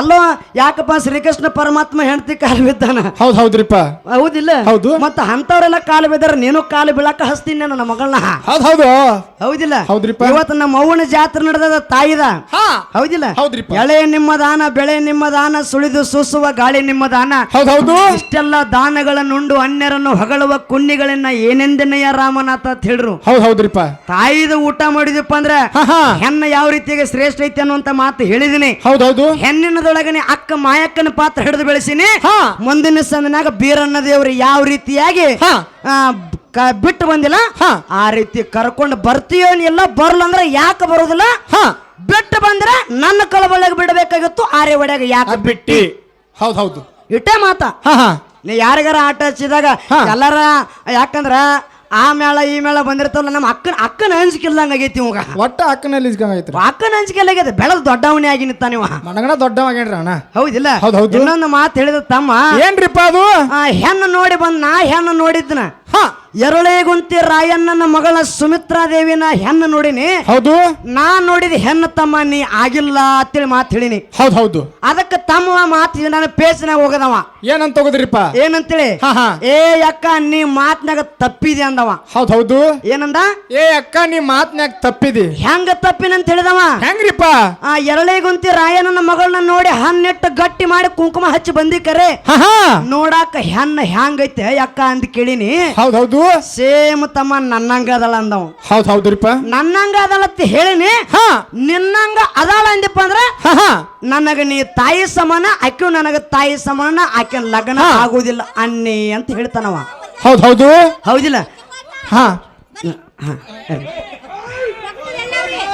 ಎಲ್ಲೋ ಯಾಕಪ್ಪ ಶ್ರೀಕೃಷ್ಣ ಪರಮಾತ್ಮ ಹೆಂಡತಿ ಕಾಲು ಬಿದ್ದಾನ? ಹೌದ್ ಹೌದ್ರಿಪ್ಪ. ಹೌದಿಲ್ಲ? ಹೌದು. ಮತ್ತ ಅಂತವ್ರೆಲ್ಲ ಕಾಲು ಬಿದ್ದಾರ ನೀನು ಕಾಲು ಬೀಳಾಕ ಹಸ್ತೀನಿ ನನ್ನ ಮಗಳನ್ನ. ಹೌದ್ ಹೌದು. ಹೌದಿಲ್ಲ? ಹೌದ್ರಿಪ್ಪ. ಇವತ್ತು ನಮ್ಮ ಅವ್ವನ ಜಾತ್ರೆ ನಡೆದ ತಾಯಿದ. ಹೌದಿಲ್ಲ? ಹೌದ್ರಿಪ್ಪ. ಎಳೆ ನಿಮ್ಮ ದಾನ ಬೆಳೆ ನಿಮ್ಮ ದಾನ ಸುಳಿದು ಸೂಸುವ ಗಾಳಿ ನಿಮ್ಮ ದಾನ. ಹೌದ್ ಹೌದು. ಇಷ್ಟೆಲ್ಲ ದಾನಗಳನ್ನುಂಡು ಅನ್ಯರನ್ನು ಹೊಗಳುವ ಕುನ್ನಿಗಳನ್ನ ಏನೆಂದನೆಯ ರಾಮನಾಥ ಅಂತ ಹೇಳ್ರು. ಹೌದ್ ಹೌದ್ರಿಪ್ಪ. ತಾಯಿದ ಊಟ ಮಾಡಿದಪ್ಪ ಅಂದ್ರೆ ಹೆಣ್ಣ ಯಾವ ರೀತಿಯಾಗಿ ಶ್ರೇಷ್ಠ ಐತಿ ಅನ್ನುವಂತ ಮಾತು ಹೇಳಿದಿನಿ. ಹೌದ್. ಹೌದು. ಹೆಣ್ಣಿನದೊಳಗನೆ ಅಕ್ಕ ಮಾಯಕ್ಕನ ಪಾತ್ರ ಹಿಡಿದು ಬೆಳೆಸಿನಿ. ಹಾ. ಮುಂದಿನ ಸಂದಿನಾಗ ಬೀರಣ್ಣ ದೇವರು ಯಾವ ರೀತಿಯಾಗಿ ಹಾ. ಬಿಟ್ಟು ಬಂದಿಲ್ಲ. ಹಾ. ಆ ರೀತಿ ಕರ್ಕೊಂಡು ಬರ್ತೀಯೋ ಇಲ್ಲ ಬರಲ್ಲ ಅಂದ್ರೆ ಯಾಕೆ ಬರೋದಿಲ್ಲ. ಹಾ. ಬಿಟ್ಟು ಬಂದ್ರೆ ನನ್ನ ಕಳಬಳ್ಳಿಗೆ ಬಿಡಬೇಕಾಗಿತ್ತು ಆರೆ ಒಡೆಯಾಗ ಯಾಕೆ ಬಿಟ್ಟಿ. ಹೌದು ಹೌದು. ಇಟ್ಟೆ ಮಾತಾ. ಹಾ ಹಾ. ನೀ ಯಾರಿಗಾರ ಆಟ ಹಚ್ಚಿದಾಗ ಎಲ್ಲಾರ ಯಾಕಂದ್ರ ಆ ಮೇಳ ಈ ಮೇಳ ಬಂದಿರ್ತಾವಲ್ಲ ನಮ್ಮ ಅಕ್ಕನ ಅಕ್ಕನ ಹಂಚಿಕಿಲ್ದಂಗ ಆಗೈತಿ ಇವಾಗ. ಒಟ್ಟ ಅಕ್ಕನಲ್ಲಿ ಇಸ್ಕೊಂಡೈತ್ರಿ ಅಕ್ಕನ ಹಂಚಿಕೆಲ್ಲಾಗೈತೆ ಬೆಳೆದ ದೊಡ್ಡವನೇ ಆಗಿ ನಿಂತ ನೀವು ಮನಗಣ ದೊಡ್ಡವಾಗೇನ್ರಿ ಅಣ್ಣ? ಹೌದಿಲ್ಲ? ಹೌದ್ ಹೌದು. ಇನ್ನೊಂದು ಮಾತು ಹೇಳಿದ ತಮ್ಮ ಏನ್ರಿಪ್ಪ ಅದು? ಆ ಹೆಣ್ಣು ನೋಡಿ ಬಂದ್ ನಾ ಹೆಣ್ಣು ನೋಡಿದ್ನ ಹಾ. ಎರಳೇಗುಂತಿ ರಾಯಣ್ಣನ ಮಗಳ ಸುಮಿತ್ರಾ ದೇವಿನ ಹೆಣ್ಣು ನೋಡಿನಿ. ಹೌದು. ನಾ ನೋಡಿದ ಹೆಣ್ಣು ತಮ್ಮ ನೀ ಆಗಿಲ್ಲ ಅಂತೇಳಿ ಮಾತು ಹೇಳಿನಿ. ಹೌದ್ ಹೌದು. ಅದಕ್ಕೆ ತಮ್ಮ ಮಾತು ನಾನು ಪೇಸ್ನಾಗ ಹೋಗದವ. ಏನಂತ ಹೋಗುದ್ರಿಪ್ಪ? ಏನಂತೇಳಿ? ಹಾ ಹಾ. ಏ ಅಕ್ಕ ನೀ ಮಾತ್ನಾಗ ತಪ್ಪಿದೆ ಅಂದವ. ಹೌದು ಹೌದು. ಏನಂದ? ಏ ಅಕ್ಕ ನೀ ಮಾತ್ನ್ಯಾಗ ತಪ್ಪಿದಿ. ಹೆಂಗ ತಪ್ಪಿನಂತ ಹೇಳಿದವ? ಹೆಂಗ್ರಿಪ್ಪ? ಆ ಎರಳೇಗುಂತಿ ರಾಯಣ್ಣನ ಮಗಳನ್ನ ನೋಡಿ ಹನ್ನೆಟ್ಟು ಗಟ್ಟಿ ಮಾಡಿ ಕುಂಕುಮ ಹಚ್ಚಿ ಬಂದಿ ಕರೆ. ಹಾ ಹಾ. ನೋಡಾಕ ಹೆಣ್ಣ ಹ್ಯಾಂಗೈತೆ ಅಕ್ಕ ಅಂತ ಕೇಳಿನಿ. ಹೌದ್ ಹೌದು. ಸೇಮ್ ತಮ್ಮ ನನ್ನಂಗ ಅದಳ ಅಂದವ. ಹೌದ್ ಹೌದ್ರಿಪ್ಪ. ನನ್ನಂಗ ಅಂತ ಹೇಳಿನಿ ಹಾ. ನಿನ್ನಂಗ ಅದಾಳ ಅಂದಿಪ್ಪ ಅಂದ್ರ ಹಾ ಹಾ. ನನಗ ನೀ ತಾಯಿ ಸಮಾನ ಆಕೆ ನನಗ ತಾಯಿ ಸಮಾನ ಆಕೆ ಲಗ್ನ ಆಗುದಿಲ್ಲ ಅನ್ನಿ ಅಂತ ಹೇಳ್ತಾನವ. ಹೌದ್ ಹೌದು. ಹೌದಿಲ್ಲ? ಹಾ.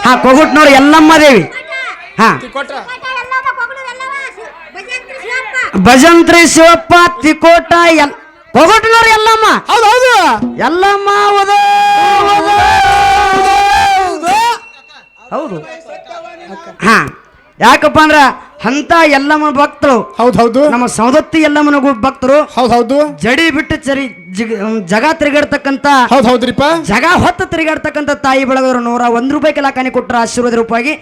ಹಾ ಕೊಗುಟ್ ನೋಡಿ ಎಲ್ಲಮ್ಮ ದೇವಿ. ಹಾ. ಭಜಂತ್ರಿ ಶಿವಪ್ಪ ತಿಕೋಟ ಎಲ್ ಕೊಗುಟ್ನವ್ರು ಎಲ್ಲಮ್ಮ. ಹೌದು ಹೌದು. ಎಲ್ಲಮ್ಮ ಹೌದು. ಹೌದು. ಹಾ ಯಾಕಪ್ಪ ಅಂದ್ರ ಅಂತ ಎಲ್ಲಮ್ಮನ ಭಕ್ತರು ಹೌದು ಹೌದು. ನಮ್ಮ ಸವದತ್ತಿ ಎಲ್ಲಮ್ಮನ ಭಕ್ತರು ಹೌದು ಹೌದು. ಜಡಿ ಬಿಟ್ಟು ಚರಿ ಜಿಗ್- ತಿರುಗಾಡ್ತಕ್ಕಂತ ಹೌದ್ ಹೌದ್ರಿಪ್ಪ. ಜಗ ಹೊತ್ತು ತಿರುಗಾಡ್ತಕ್ಕಂತ ತಾಯಿ ಬಳಗವರು ನೂರ ಒಂದ್ ರೂಪಾಯಿ ಕಲಾಕಾನಿ ಕೊಟ್ಟರ ಆಶೀರ್ವಾದ ರೂಪಾಯಿ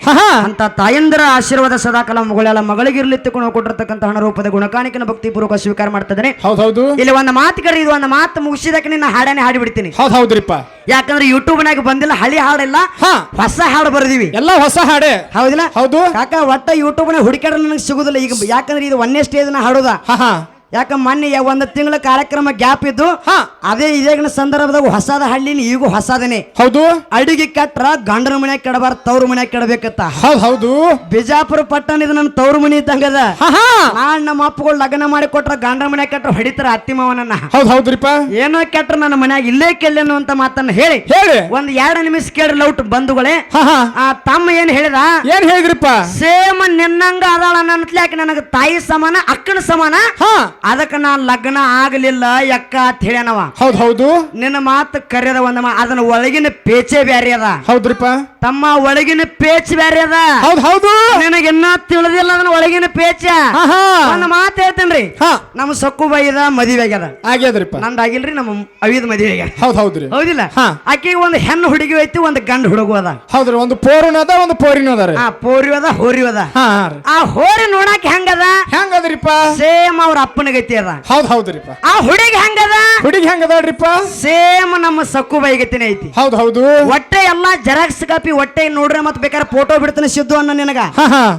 ಅಂತ ತಾಯಂದರ ಆಶೀರ್ವಾದ ಸದಾಕಾಲ ಮಗಳೆಲ್ಲ ಮಗಳಿಗಿರ್ಲಿ ತಿಳ್ಕೊಂಡು ಕೊಟ್ಟಿರ್ತಕ್ಕಂತ ಹಣ ರೂಪದ ಗುಣಕಾಣಿಕನ ಭಕ್ತಿಪೂರ್ವಕ ಸ್ವೀಕಾರ ಮಾಡ್ತಿದ್ದೇನೆ. ಹೌದ್ ಹೌದು. ಇಲ್ಲಿ ಒಂದು ಮಾತು ಕರೆ ಇದು ಒಂದು ಮಾತು ಮುಗಿಸಿದಕ್ಕೆ ನಿನ್ನ ಹಾಡನೆ ಬಿಡ್ತೀನಿ ಹೌದ್ ಹೌದ್ರಿಪ್ಪ. ಯಾಕಂದ್ರೆ ಯೂಟ್ಯೂಬ್ನಾಗ ಬಂದಿಲ್ಲ ಹಳಿ ಹಾಡಿಲ್ಲ ಹಾ. ಹೊಸ ಹಾಡು ಬರೆದಿವಿ. ಎಲ್ಲ ಹೊಸ ಹಾಡೆ. ಹೌದಿಲ್ಲ? ಹೌದು. ಯಾಕ ಒಟ್ಟ ಯೂಟ್ಯೂಬ್ನಾಗ ಹುಡುಕಾಡ ನನಗೆ ಸಿಗುದಿಲ್ಲ. ಈಗ ಯಾಕಂದ್ರೆ ಇದು ಒಂದೇ ಸ್ಟೇಜ್ ಹಾಡೋದ. ಹಾ ಹಾ. ಯಾಕ ಮೊನ್ನೆ ಒಂದು ತಿಂಗಳ ಕಾರ್ಯಕ್ರಮ ಗ್ಯಾಪ್ ಇದ್ದು ಹಾ. ಅದೇ ಇದೇಗಿನ ಸಂದರ್ಭದಾಗ ಹೊಸದ ಹಳ್ಳಿನ ಈಗೂ ಹೊಸದನೆ. ಹೌದು. ಅಡಿಗೆ ಕಟ್ರ ಗಂಡನ ಮನೆ ಕೆಡಬಾರ ತವ್ರ ಮನೆ ಕೆಡಬೇಕತ್ತ. ಹೌದ್ ಹೌದು. ಬಿಜಾಪುರ ಪಟ್ಟಣ ಇದು ನನ್ನ ತವ್ರ ಮನೆ ಇದ್ದಂಗದ ನಾನ್ ನಮ್ಮ ಅಪ್ಪಗಳು ಲಗ್ನ ಮಾಡಿ ಕೊಟ್ರ ಗಂಡನ ಮನೆ ಕಟ್ರ ಹೊಡಿತಾರ ಅತ್ತಿ ಮಾವನನ್ನ. ಹೌದ್ ಹೌದ್ರಿಪ್ಪ. ಏನೋ ಕೆಟ್ರ ನನ್ನ ಮನ್ಯಾಗ ಇಲ್ಲೇ ಕೆಲ್ಲೇನು ಅಂತ ಮಾತನ್ನ ಹೇಳಿ. ಹೇಳಿ. ಒಂದ್ ಎರಡು ನಿಮಿಷ ಕೇಳ್ರಿ ಲೌಟ್ ಬಂಧುಗಳೇ. ಆ ತಮ್ಮ ಏನ್ ಹೇಳಿದ? ಏನ್ ಹೇಳಿದ್ರಿಪ್ಪ? ಸೇಮ್ ನಿನ್ನಂಗ ಅದಾಳ ನನ್ನ ನನಗ ತಾಯಿ ಸಮಾನ ಅಕ್ಕನ ಸಮಾನ. ಹಾ. ಅದಕ್ಕ ನಾನು ಲಗ್ನ ಆಗಲಿಲ್ಲ ಯಕ್ಕ ಅಂತ ಹೇಳ್ಯಾನವ. ಹೌದು ಹೌದು. ನಿನ್ನ ಮಾತು ಕರೆಯದ ಒಂದ ಅದನ್ನ ಒಳಗಿನ ಪೇಚೆ ಬ್ಯಾರಿ ಅದ. ಹೌದ್ರಿಪ್ಪ. ತಮ್ಮ ಒಳಗಿನ ಪೇಚ್ ಬೇರೆ ಅದ. ಹೌದ್ ಹೌದು. ನಿನಗಿನ್ನ ತಿಳಿದಿಲ್ಲ ಅದನ್ನ ಒಳಗಿನ ಪೇಚ. ಒಂದು ಮಾತು ಹೇಳ್ತೇನ್ರಿ. ಹಾ. ನಮ್ಮ ಸೊಕ್ಕು ಬೈದ ಮದುವೆ ಆಗ್ಯದ. ಆಗ್ಯದ್ರಿಪ್ಪ. ನಂದು ಆಗಿಲ್ರಿ ನಮ್ಮ ಅವಿದ ಮದುವೆ ಆಗ್ಯದ. ಹೌದ್ ಹೌದ್ರಿ. ಹೌದಿಲ್ಲ. ಆಕೆಗೆ ಒಂದು ಹೆಣ್ಣು ಹುಡುಗಿ ಐತಿ ಒಂದು ಗಂಡ ಹುಡುಗು ಅದ. ಹೌದ್ರಿ ಒಂದು ಪೋರಿನ ಅದ ಒಂದು ಪೋರಿನ ಅದ ಹಾ ಆ ಪೋರಿ ಅದ ಹೋರಿ ಅದ. ಆ ಹೋರಿ ನೋಡಾಕ ಹೆಂಗದ ಹೆಂಗದ್ರಿಪ್ಪ? ಸೇಮ್ ಅವ್ರ ಅಪ್ಪನ ಗತಿ ಅದ. ಹೌದ್ ಹೌದ್ರಿಪ್ಪ. ಆ ಹುಡುಗಿ ಹೆಂಗದ ಹುಡುಗಿ ಹೆಂಗದ್ರಿಪ್ಪ ಸೇಮ್ ನಮ್ಮ ಸಕ್ಕು ಬೈಗತಿನ ಐತಿ. ಹೌದ್ ಹೌದು. ಒಟ್ಟೆ ಎಲ್ಲಾ ಜೆರಾಕ್ಸ್ ಕಾಪಿ ಹೊಟ್ಟೆ ನೋಡ್ರೆ ಮತ್ತೆ ಬೇಕಾದ್ರೆ ಫೋಟೋ ಬಿಡ್ತಾನೆ ಸಿದ್ದು ಅನ್ನ ನಿನಗ.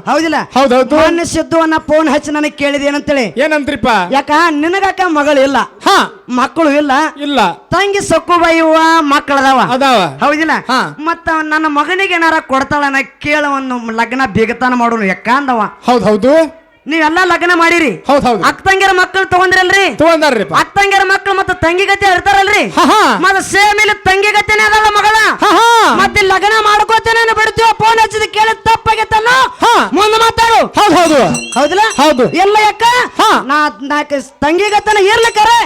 ಹೌದಿಲ್ಲ? ಹೌದೌದು. ಹೌದು ಮೊನ್ನೆ ಸಿದ್ದು ಅನ್ನ ಫೋನ್ ಹಚ್ಚಿ ನನಗೆ ಕೇಳಿದೆ ಏನಂತೇಳಿ? ಏನಂತ್ರಿಪ್ಪ ಯಾಕ ನಿನಗಾಕ ಮಗಳು ಇಲ್ಲ. ಹಾ. ಮಕ್ಕಳು ಇಲ್ಲ. ಇಲ್ಲ. ತಂಗಿ ಸೊಕ್ಕು ಬೈಯುವ ಮಕ್ಕಳದಾವ. ಅದಾವ. ಹೌದಿಲ್ಲ. ಮತ್ತ ನನ್ನ ಮಗನಿಗೆ ಏನಾರ ಕೊಡ್ತಾಳನ ಕೇಳ ಒಂದು ಲಗ್ನ ಬೇಗತಾನ ಮಾಡೋನು ಯಾಕಂದವ ಹೌದೌದು. ಹೌದ್ ಹೌದು ನೀವೆಲ್ಲಾ ಲಗ್ನ ಮಾಡಿರಿ. ಹೌದ್ ಹೌದು. ಮಕ್ಕಳು ತಗೊಂಡ್ರಲ್ರಿ? ತಗೊಂಡಾರ್ರಿ ಅಕ್ಕ ತಂಗಿಯರ ಮಕ್ಕಳು ಮತ್ತೆ ತಂಗಿ ಗತಿ ಇರ್ತಾರಲ್ರಿ? ಮತ್ತ ಸೇಮ್ ಇಲ್ಲಿ ತಂಗಿ ಗತಿನೇ ಅದಲ್ಲ ಮಗಳ? ಮತ್ತೆ ಲಗ್ನ ಮಾಡ್ಕೋತೇನೆ ಬಿಡ್ತೀವ ಫೋನ್ ಹಚ್ಚಿದ ಕೇಳಿ ತಪ್ಪಾಗೈತಲ್ಲ? ಹಾ. ಮುಂದೆ ಮಾತಾಡು. ಹೌದು ಹೌದು. ಹೌದಿಲ್ಲ? ಹೌದು. ಎಲ್ಲ ಯಾಕ? ಹಾ. ನಾ ನಾಕ ತಂಗಿ ಗತನ ಇರ್ಲಿಕ್ಕಾರೆ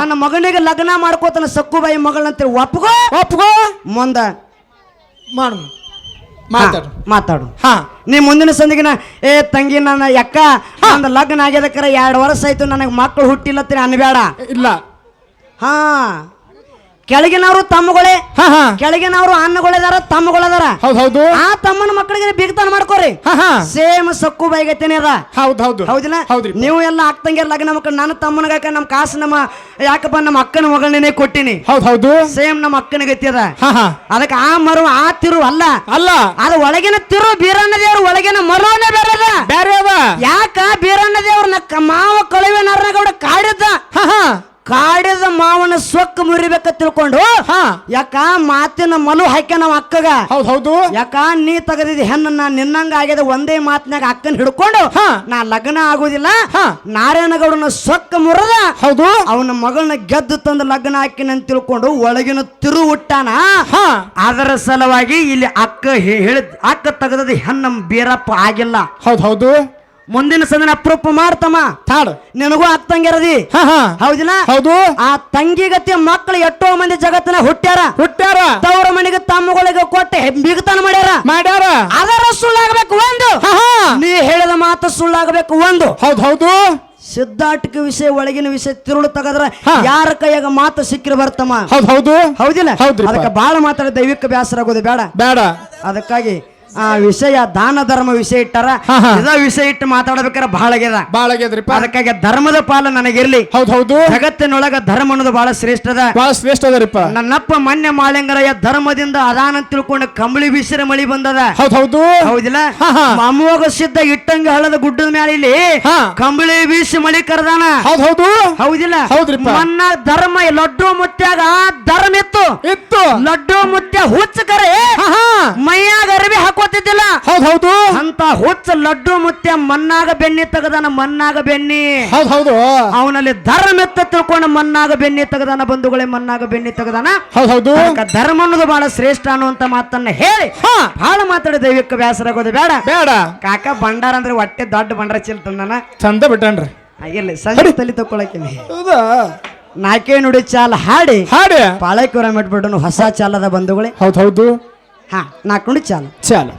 ನನ್ನ ಮಗನಿಗೆ ಲಗ್ನ ಮಾಡ್ಕೋತಾನ ಸಕ್ಕುಬಾಯಿ ಮಗಳಂತ ಒಪ್ಗೋ ಒಪ್ಗೋ ಮುಂದ ಮಾಡು. ಮಾತಾಡು. ಮಾತಾಡು. ಹಾ. ನೀ ಮುಂದಿನ ಸಂದಿಗಿನ ಏ ತಂಗಿ ನನ್ನ ಯಕ್ಕ ಒಂದು ಲಗ್ನ ಆಗ್ಯದಕ್ಕರ ಎರಡು ವರ್ಷ ಆಯ್ತು ನನಗೆ ಮಕ್ಕಳು ಹುಟ್ಟಿಲ್ಲ ಅನ್ಬೇಡ. ಇಲ್ಲ. ಹಾ. ಕೆಳಗಿನವರು ತಮ್ಮಗಳೇ ಕೆಳಗಿನವರು ಅನ್ನಗಳದಾರ ತಮ್ಮಗಳದಾರ ಹೌದ್ ಹೌದು. ಆ ತಮ್ಮನ ಮಕ್ಕಳಿಗೆ ಬಿಗ್ತಾನ ಮಾಡ್ಕೋರಿ. ಸೇಮ್ ಸಕ್ಕು ಬೈಗತ್ತೇನೆ ಅದ. ಹೌದ್ ಹೌದು. ಹೌದಿಲ್ಲ? ಹೌದ್ರಿ. ನೀವು ಎಲ್ಲ ಆಗ್ತಂಗೆ ಲಗ್ನ ಮಕ್ಕಳು ನನ್ನ ತಮ್ಮನಗಾಕ ನಮ್ಮ ಕಾಸು ನಮ್ಮ ಯಾಕಪ್ಪ ನಮ್ಮ ಅಕ್ಕನ ಮಗಳನ್ನೇ ಕೊಟ್ಟಿನಿ. ಹೌದ್ ಹೌದು. ಸೇಮ್ ನಮ್ಮ ಅಕ್ಕನ ಗತಿ ಅದ. ಅದಕ್ಕೆ ಆ ಮರು ಆ ತಿರು ಅಲ್ಲ. ಅಲ್ಲ. ಅದ ಒಳಗಿನ ತಿರು ಬೀರಣ್ಣ ದೇವ್ರು ಒಳಗಿನ ಮರುವನೇ ಬೇರೆ ಬೇರೆ ಯಾಕ ಬೀರಣ್ಣ ದೇವ್ರನ್ನ ಕ- ಮಾವ ಕಳುವೆ ನರನಗೌಡ ಕಾಡಿದ್ದ? ಕಾಡಿದ ಮಾವನ ಸೊಕ್ಕ ಮುರಿಬೇಕ ತಿಳ್ಕೊಂಡು ಹಾ. ಯಾಕ ಮಾತಿನ ಮಲು ಹಾಕ್ಯ ನಾವು ಅಕ್ಕಗ? ಹೌದು ಹೌದು. ಯಾಕ ನೀ ತಗದಿದ ಹೆಣ್ಣನ್ನ ನಿನ್ನಂಗ ಆಗ್ಯದ ಒಂದೇ ಮಾತಿನಾಗ ಅಕ್ಕನ ಹಿಡ್ಕೊಂಡು ಹಾ. ನಾ ಲಗ್ನ ಆಗುದಿಲ್ಲ ಹಾ. ನಾರಾಯಣಗೌಡನ ಸೊಕ್ಕ ಮುರದ ಹೌದು. ಅವನ ಮಗಳನ್ನ ಗೆದ್ದು ತಂದು ಲಗ್ನ ಹಾಕಿನ ಅಂತ ತಿಳ್ಕೊಂಡು ಒಳಗಿನ ತಿರು ಹುಟ್ಟಾನ? ಹಾ. ಅದರ ಸಲುವಾಗಿ ಇಲ್ಲಿ ಅಕ್ಕ ಹೇ- ಹೇಳಿದ್ ಅಕ್ಕ ತೆಗದದ ಹೆಣ್ಣ ಬೀರಪ್ಪ ಆಗಿಲ್ಲ. ಹೌದು ಹೌದು. ಮುಂದಿನ ಸಂದಿನ ಅಪ್ರೂಪ ಮಾಡ್ತಮ್ಮ. ತಾಡ್. ನಿನಗೂ ಆಗ್ತಂಗಿರದಿ ಹೌದಿಲ್ಲ? ಹೌದು. ಆ ತಂಗಿಗತಿ ಮಕ್ಕಳು ಎಷ್ಟೋ ಮಂದಿ ಜಗತ್ತಿನ ಹುಟ್ಟ್ಯಾರ. ಹುಟ್ಟ್ಯಾರ. ತವರ ಮನೆಗೆ ತಮ್ಮಗಳಿಗೆ ಕೊಟ್ಟೆ ಬಿಗತನ ಮಾಡ್ಯಾರ. ಮಾಡ್ಯಾರ. ಅದರ ಸುಳ್ಳಾಗಬೇಕು ಒಂದು. ನೀ ಹೇಳಿದ ಮಾತು ಸುಳ್ಳಾಗಬೇಕು ಒಂದು. ಹೌದು ಹೌದು. ಸಿದ್ಧಾಟಿಕ ವಿಷಯ ಒಳಗಿನ ವಿಷಯ ತಿರುಳು ತಗದ್ರ. ಯಾರ ಕೈಯಾಗ ಮಾತು ಸಿಕ್ಕಿರ ಬರ್ತಮ್ಮ. ಹೌದ್ ಹೌದು. ಹೌದಿಲ್ಲ? ಹೌದು ಅದಕ್ಕೆ ಬಾಳ ಮಾತಾಡ ದೈವಿಕ ಬೇಸರ ಆಗೋದು ಬೇಡ. ಬೇಡ. ಅದಕ್ಕಾಗಿ ಆ ವಿಷಯ ದಾನ ಧರ್ಮ ವಿಷಯ ಇಟ್ಟಾರ. ಇದ ವಿಷಯ ಇಟ್ಟು ಮಾತಾಡ್ಬೇಕಾರ ಬಹಳ ಆಗ್ಯದ. ಬಾಳ ಆಗ್ಯದ್ರಿಪ್ಪ ಅದಕ್ಕಾಗಿ ಧರ್ಮದ ಪಾಲ ನನಗಿರ್ಲಿ. ಹೌದ್ ಹೌದು. ಜಗತ್ತಿನೊಳಗ ಧರ್ಮ ಅನ್ನೋದು ಬಹಳ ಶ್ರೇಷ್ಠ ಅದ. ಬಾಳ ಶ್ರೇಷ್ಠ ಅದರಿಪ್ಪ. ನನ್ನಪ್ಪ ಮನ್ಯ ಮಾಳಿಂಗರಯ್ಯ ಧರ್ಮದಿಂದ ಅದಾನ ತಿಳ್ಕೊಂಡು ಕಂಬಳಿ ಬಿಸಿರ ಮಳಿ ಬಂದದ. ಹೌದ್ ಹೌದು. ಹೌದಿಲ್ಲ. ಅಮೋಘ ಸಿದ್ಧ ಇಟ್ಟಂಗ ಹಳ್ಳದ ಗುಡ್ಡದ ಮ್ಯಾಲ ಇಲ್ಲಿ. ಕಂಬಳಿ ಬೀಸಿ ಮಳಿ ಕರೆದಾನ. ಹೌದ್ ಹೌದು. ಹೌದಿಲ್ಲ? ಹೌದ್ರಿ ಮನ್ನ ಧರ್ಮ ಲಡ್ಡು ಮುತ್ಯಾಗ ಧರ್ಮ ಇತ್ತು. ಇತ್ತು. ಲಡ್ಡು ಮುತ್ಯ ಹುಚ್ಚ ಕರೆ ಮೈಯಾಗ ಹೌದ್ ಹೌದು. ಅಂತ ಹುಚ್ಚ ಲಡ್ಡು ಮುತ್ಯ ಮಣ್ಣಾಗ ಬೆನ್ನಿ ತಗದನ ಮಣ್ಣಾಗ ಬೆನ್ನಿ. ಹೌದ್ ಹೌದು. ಅವನಲ್ಲಿ ಧರ್ಮ ಎತ್ತ ತಿಳ್ಕೊಂಡು ಮಣ್ಣಾಗ ಬೆನ್ನಿ ತಗದನ ಬಂಧುಗಳೇ ಮಣ್ಣಾಗ ಬೆನ್ನಿ ತೆಗದಾನ. ಹೌದ್ ಹೌದು. ಧರ್ಮ ಅನ್ನೋದು ಬಹಳ ಶ್ರೇಷ್ಠ ಅನ್ನುವಂತ ಮಾತನ್ನ ಹೇಳಿ. ಹಾ. ಬಹಳ ಮಾತಾಡಿ ದೈವಿಕ ಬ್ಯಾಸರಾಗೋದು ಬೇಡ. ಬೇಡ. ಕಾಕ ಭಂಡಾರ ಅಂದ್ರೆ ಹೊಟ್ಟೆ ದೊಡ್ಡ ಭಂಡಾರ ಚೀಲ್ತಂದನ ಚಂದ ಬಿಟ್ಟನ್ರಿ. ಇಲ್ಲ ಸಣ್ಣ ತಲೆ ತಕ್ಕೊಳಕಿನಿ. ಹೌದಾ? ನಾಲ್ಕೇ ನುಡಿ ಚಾಲ ಹಾಡಿ. ಹಾಡಿ. ಪಾಳೈಕುರ ಮಿಟ್ಬಿಟ್ಟು ಹೊಸ ಚಾಲದ ಬಂಧುಗಳೇ. ಹೌದು ಹೌದು. ಹಾ ನಾಲ್ಕು ನುಡಿ ಚಾಲ. ಚಾಲ.